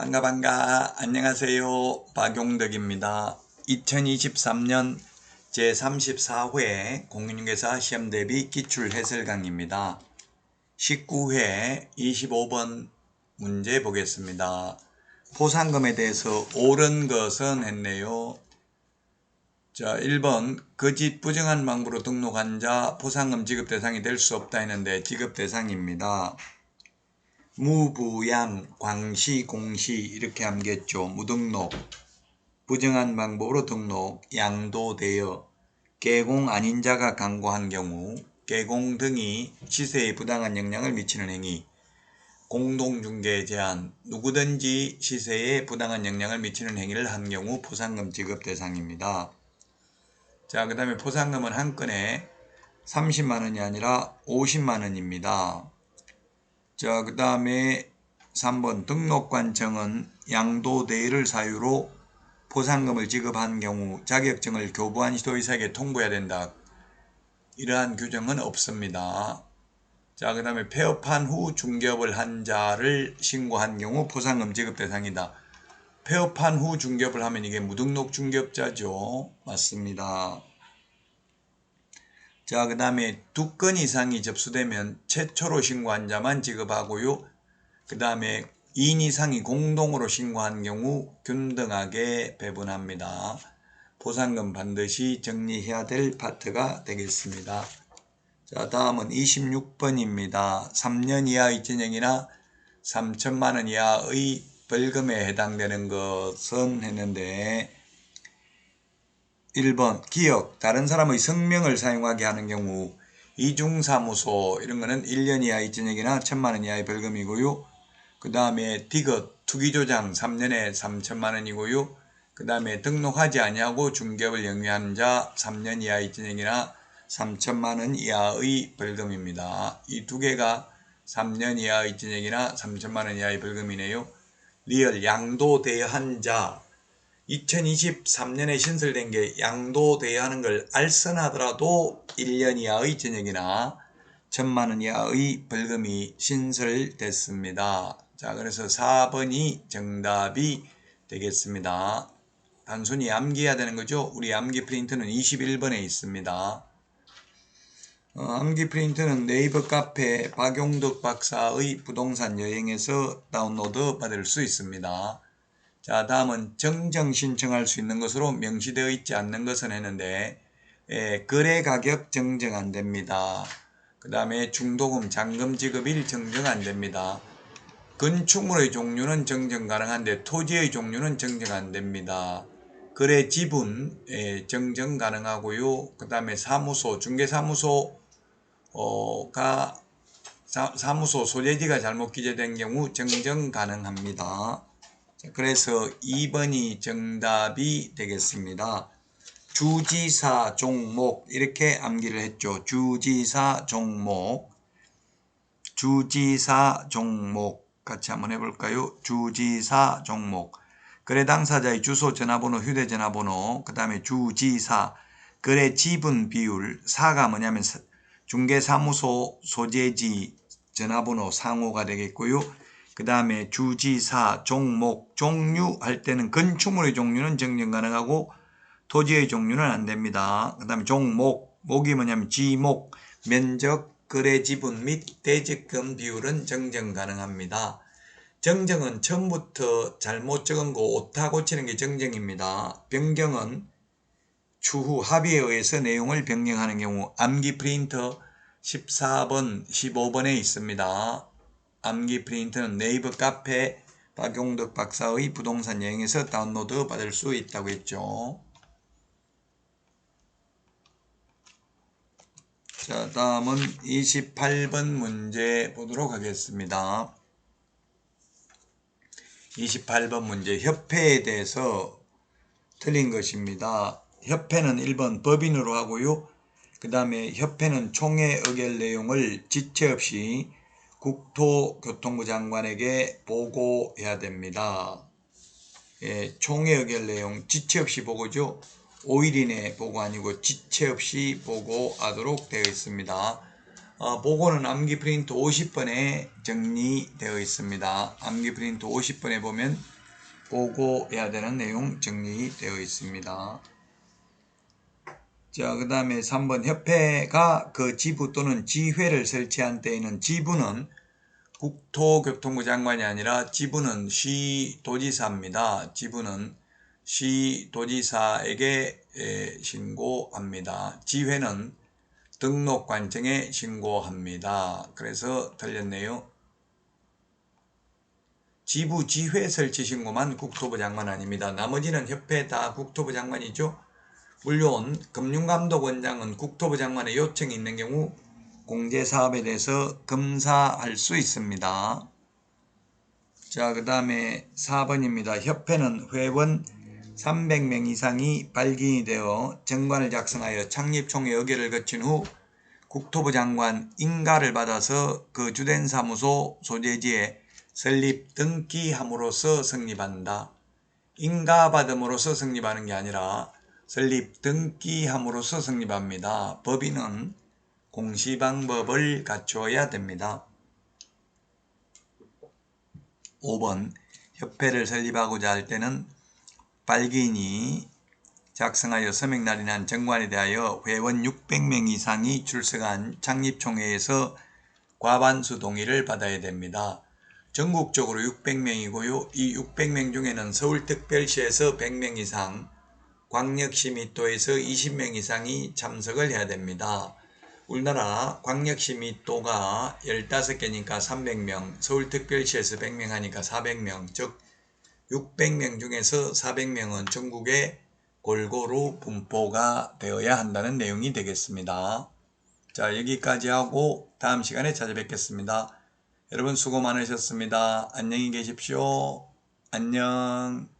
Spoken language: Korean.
반가 반가. 안녕하세요. 박용덕입니다. 2023년 제34회 공인중개사 시험 대비 기출 해설 강의입니다. 19회 25번 문제 보겠습니다. 포상금에 대해서 옳은 것은 했네요. 자 1번. 거짓 부정한 방법으로 등록한 자 포상금 지급 대상이 될 수 없다 했는데 지급 대상입니다 무부양, 광시, 공시 이렇게 함겠죠. 무등록, 부정한 방법으로 등록, 양도되어, 개공 아닌 자가 강고한 경우, 개공 등이 시세에 부당한 영향을 미치는 행위, 공동중개 제한, 누구든지 시세에 부당한 영향을 미치는 행위를 한 경우 포상금 지급 대상입니다. 자, 그 다음에 포상금은 한 건에 30만 원이 아니라 50만 원입니다. 자, 그 다음에 3번 등록관청은 양도대회를 사유로 포상금을 지급한 경우 자격증을 교부한 시도의사에게 통보해야 된다. 이러한 규정은 없습니다. 자, 그 다음에 폐업한 후 중개업을 한 자를 신고한 경우 포상금 지급 대상이다. 폐업한 후 중개업을 하면 이게 무등록 중개업자죠. 맞습니다. 자, 그 다음에 두 건 이상이 접수되면 최초로 신고한 자만 지급하고요. 그 다음에 2인 이상이 공동으로 신고한 경우 균등하게 배분합니다. 보상금 반드시 정리해야 될 파트가 되겠습니다. 자, 다음은 26번입니다. 3년 이하의 진행이나 3천만 원 이하의 벌금에 해당되는 것은 했는데 1번 기억 다른 사람의 성명을 사용하게 하는 경우 이중사무소 이런 거는 1년 이하의 진역이나 1천만 원 이하의 벌금이고요. 그 다음에 디귿 투기조장 3년에 3천만 원이고요. 그 다음에 등록하지 아니하고 중개업을 영위하는 자 3년 이하의 진역이나 3천만 원 이하의 벌금입니다. 이 두 개가 3년 이하의 진역이나 3천만 원 이하의 벌금이네요. 리얼 양도대여한 자 2023년에 신설된 게 양도돼야 하는 걸 알선하더라도 1년 이하의 전역이나 천만 원 이하의 벌금이 신설됐습니다. 자, 그래서 4번이 정답이 되겠습니다. 단순히 암기해야 되는 거죠. 우리 암기 프린트는 21번에 있습니다. 어, 암기 프린트는 네이버 카페 박용덕 박사의 부동산 여행에서 다운로드 받을 수 있습니다. 자, 다음은 정정 신청할 수 있는 것으로 명시되어 있지 않는 것은 했는데 예, 거래 가격 정정 안 됩니다. 그 다음에 중도금 잔금 지급일 정정 안 됩니다. 건축물의 종류는 정정 가능한데 토지의 종류는 정정 안 됩니다. 거래 지분 예, 정정 가능하고요. 그 다음에 사무소 중개사무소가 사 무소 소재지가 잘못 기재된 경우 정정 가능합니다. 그래서 2번이 정답이 되겠습니다. 주지사 종목 이렇게 암기를 했죠. 주지사 종목 주지사 종목 같이 한번 해볼까요? 주지사 종목 거래 당사자의 주소, 전화번호, 휴대전화번호 그 다음에 주지사 거래 지분 비율 사가 뭐냐면 중개사무소 소재지 전화번호 상호가 되겠고요. 그 다음에 주지사, 종목, 종류 할 때는 건축물의 종류는 정정 가능하고 토지의 종류는 안 됩니다. 그 다음에 종목, 목이 뭐냐면 지목, 면적, 거래 지분 및 대지금 비율은 정정 가능합니다. 정정은 처음부터 잘못 적은 거 오타 고치는 게 정정입니다. 변경은 추후 합의에 의해서 내용을 변경하는 경우 암기 프린터 14번, 15번에 있습니다. 암기 프린트는 네이버 카페 박용덕 박사의 부동산 여행에서 다운로드 받을 수 있다고 했죠. 자, 다음은 28번 문제 보도록 하겠습니다. 28번 문제 협회에 대해서 틀린 것입니다. 협회는 1번 법인으로 하고요. 그 다음에 협회는 총회 의결 내용을 지체 없이 국토교통부 장관에게 보고해야 됩니다. 예, 총회 의결 내용 지체 없이 보고죠. 5일 이내 보고 아니고 지체 없이 보고하도록 되어 있습니다. 어, 보고는 암기 프린트 50번에 정리되어 있습니다. 암기 프린트 50번에 보면 보고해야 되는 내용 정리되어 있습니다. 자, 그 다음에 3번 협회가 그 지부 또는 지회를 설치한 때에는 지부는 국토교통부 장관이 아니라 지부는 시 도지사입니다. 지부는 시 도지사에게 에, 신고합니다. 지회는 등록관청에 신고합니다. 그래서 틀렸네요. 지부 지회 설치 신고만 국토부 장관 아닙니다. 나머지는 협회 다 국토부 장관이죠. 물론 금융감독원장은 국토부 장관의 요청이 있는 경우 공제사업에 대해서 검사할 수 있습니다. 자, 그 다음에 4번입니다. 협회는 회원 300명 이상이 발기인이 되어 정관을 작성하여 창립총회 의결을 거친 후 국토부 장관 인가를 받아서 그 주된 사무소 소재지에 설립 등기함으로써 성립한다. 인가받음으로써 성립하는 게 아니라 설립 등기함으로써 성립합니다. 법인은 공시방법을 갖추어야 됩니다. 5번 협회를 설립하고자 할 때는 발기인이 작성하여 서명날이 난 정관에 대하여 회원 600명 이상이 출석한 창립총회에서 과반수 동의를 받아야 됩니다. 전국적으로 600명이고요. 이 600명 중에는 서울특별시에서 100명 이상, 광역시 및도에서 20명 이상이 참석을 해야 됩니다. 우리나라 광역시 및도가 15개니까 300명, 서울특별시에서 100명 하니까 400명, 즉 600명 중에서 400명은 전국에 골고루 분포가 되어야 한다는 내용이 되겠습니다. 자, 여기까지 하고 다음 시간에 찾아뵙겠습니다. 여러분 수고 많으셨습니다. 안녕히 계십시오. 안녕.